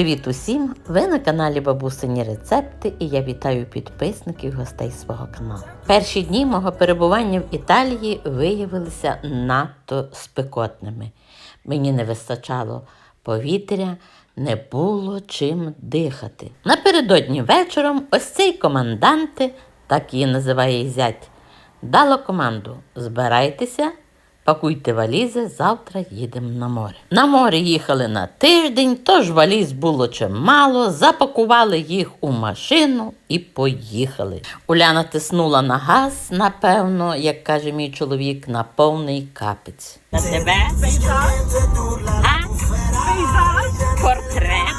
Привіт усім! Ви на каналі Бабусині Рецепти і я вітаю підписників гостей свого каналу. Перші дні мого перебування в Італії виявилися надто спекотними. Мені не вистачало повітря, не було чим дихати. Напередодні вечором ось цей команданти, так її називає зять, дала команду: збирайтеся. Пакуйте валізи, завтра їдемо на море. На море їхали на тиждень, тож валіз було чимало, запакували їх у машину і поїхали. Уляна тиснула на газ, напевно, як каже мій чоловік, на повний капець. На тебе? А? Портрет.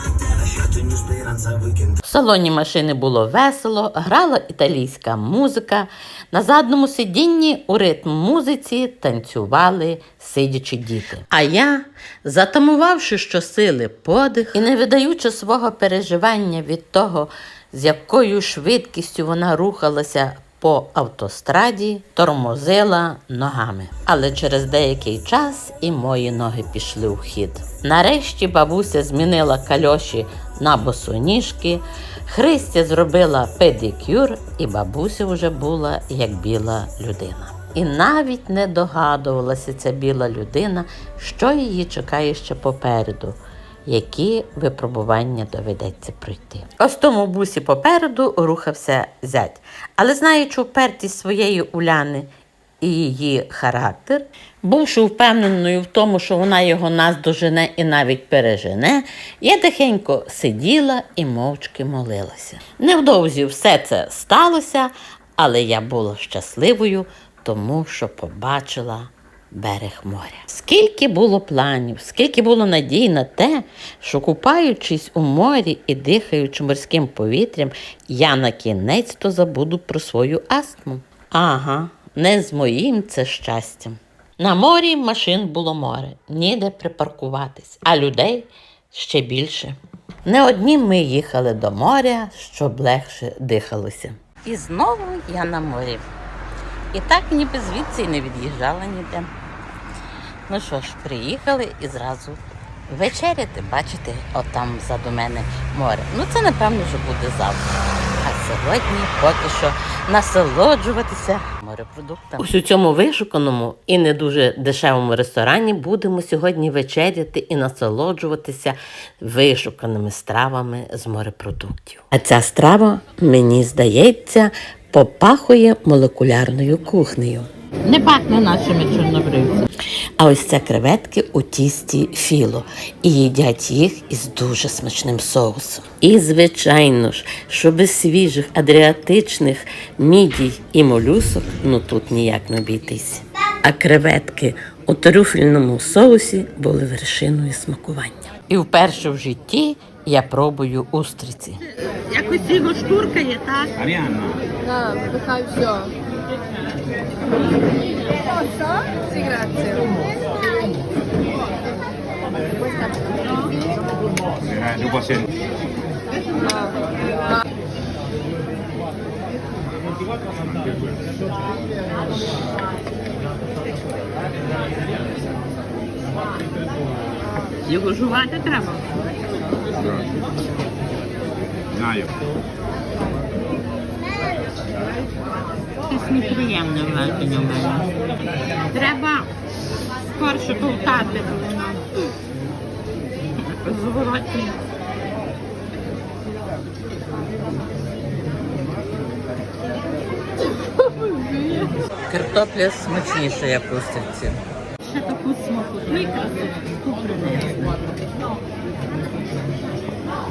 В салоні машини було весело, грала італійська музика. На задному сидінні у ритм музиці танцювали сидячі діти. А я, затамувавши щосили подих і не видаючи свого переживання від того, з якою швидкістю вона рухалася по автостраді, тормозила ногами. Але через деякий час і мої ноги пішли у хід. Нарешті бабуся змінила кальоші на босоніжки, Христя зробила педикюр, і бабуся вже була як біла людина. І навіть не догадувалася ця біла людина, що її чекає ще попереду, які випробування доведеться пройти. Ось тому бусі попереду рухався зять. Але знаючи впертість своєї Уляни і її характер, бувши впевненою в тому, що вона його наздожене і навіть пережене, я тихенько сиділа і мовчки молилася. Невдовзі все це сталося, але я була щасливою, тому що побачила берег моря. Скільки було планів, скільки було надій на те, що купаючись у морі і дихаючи морським повітрям, я на кінець то забуду про свою астму. Ага, не з моїм це щастям. На морі машин було море, ніде припаркуватись, а людей ще більше. Не одні ми їхали до моря, щоб легше дихалося. І знову я на морі. І так ніби звідси й не від'їжджала ніде. Ну що ж, приїхали і зразу вечеряти. Бачите, отам ззаду мене море. Ну це напевно вже буде завтра. А сьогодні поки що насолоджуватися морепродуктами. Ось у цьому вишуканому і не дуже дешевому ресторані будемо сьогодні вечеряти і насолоджуватися вишуканими стравами з морепродуктів. А ця страва, мені здається, попахує молекулярною кухнею. Не пахне нашими чорнобривцями. А ось це креветки у тісті філо. І їдять їх із дуже смачним соусом. І, звичайно ж, що без свіжих адріатичних мідій і молюсок, ну тут ніяк не обійтись. А креветки у трюфельному соусі були вершиною смакування. І вперше в житті я пробую устриці. Якось його штуркає, так? Arianna, No, nechaj все. Posso? Sì, grazie. eh, dopo se- Його жувати треба. Знаю. Якесь неприємне враження в мене. Треба скорше воно зворотні. Картопля смачніша, як устриці. Ще таку смакоту і красоту принесли.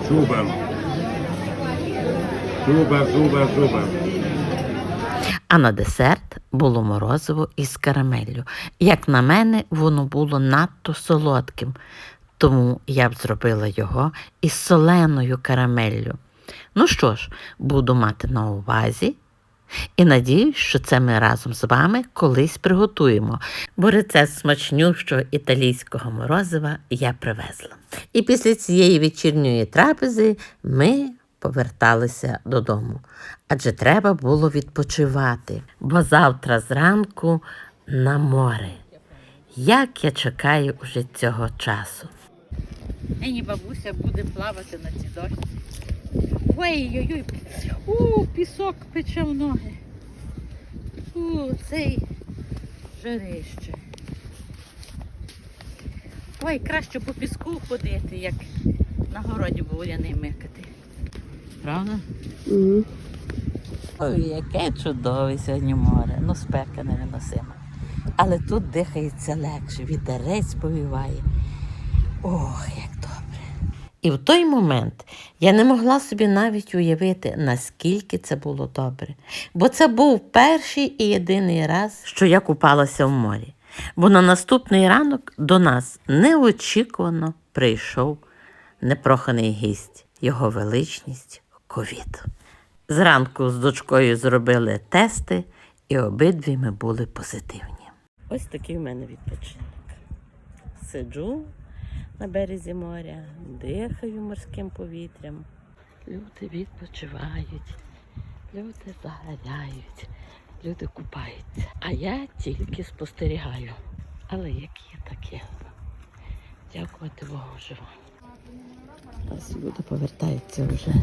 Super. А на десерт було морозиво із карамеллю. Як на мене, воно було надто солодким, тому я б зробила його із соленою карамеллю. Ну що ж, буду мати на увазі. І надіюсь, що це ми разом з вами колись приготуємо, бо рецепт смачнющого італійського морозива я привезла. І після цієї вечірньої трапези ми поверталися додому, адже треба було відпочивати, бо завтра зранку на море. Як я чекаю уже цього часу. Нині бабуся буде плавати на цій дошці. Ой-ой-ой. У, пісок пече в ноги. У, цей жарище. Ой, краще по піску ходити, як на городі буряний микати. Правда? Ой, яке чудове сьогодні море. Ну, спека невиносима. Але тут дихається легше, вітерець повіває. Ох, як добре. І в той момент я не могла собі навіть уявити, наскільки це було добре. Бо це був перший і єдиний раз, що я купалася в морі. Бо на наступний ранок до нас неочікувано прийшов непроханий гість, його величність ковід. Зранку з дочкою зробили тести, і обидві ми були позитивні. Ось такий в мене відпочинок. Сиджу на березі моря, дихаю морським повітрям. Люди відпочивають, люди загоряють, люди купаються. А я тільки спостерігаю. Але як є, так. Дякувати Богу живу. Ось люди повертаються вже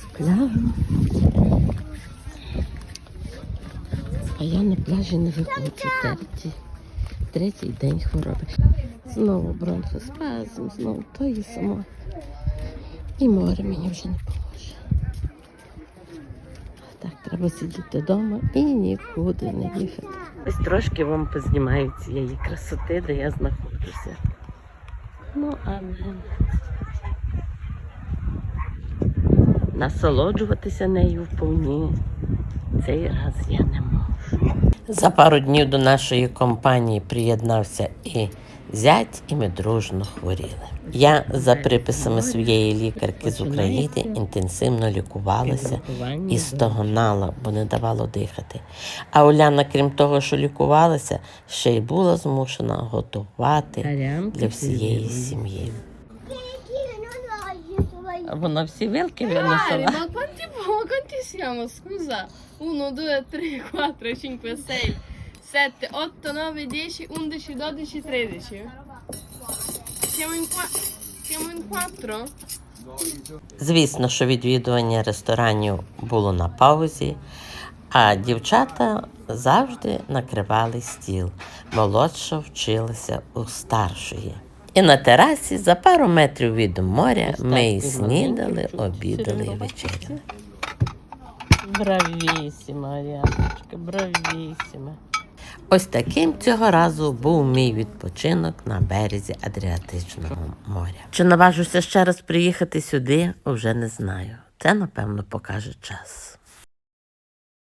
з пляжу. А я на пляжі не виходжу третій, третій день хвороби. Знову бронхоспазм, знову то і само. І море мені вже не поможе. Так, треба сидіти вдома і нікуди не їхати. Ось трошки вам познімаю цієї красоти, де я знаходжуся. Ну, але насолоджуватися нею вповні цей раз я не можу. За пару днів до нашої компанії приєднався і зять, і ми дружно хворіли. Я за приписами своєї лікарки з України інтенсивно лікувалася і стогнала, бо не давало дихати. А Уляна, крім того, що лікувалася, ще й була змушена готувати для всієї сім'ї. Вона всі вилки винесла. ma quanti, ma quanti siamo? Scusa. 1, 2, 3, 4, 5, 6, 7, 8, 9, 10, 11, 12, 13. Siamo in qua. Siamo in 4? Звісно, що відвідування ресторанів було на паузі, а дівчата завжди накривали стіл. Молодша вчилася у старшої. І на терасі за пару метрів від моря ми і снідали, обідали і вечеряли. Бравісіма, Аріаночка, бравісіма. Ось таким цього разу був мій відпочинок на березі Адріатичного моря. Чи наважуся ще раз приїхати сюди, вже не знаю. Це, напевно, покаже час.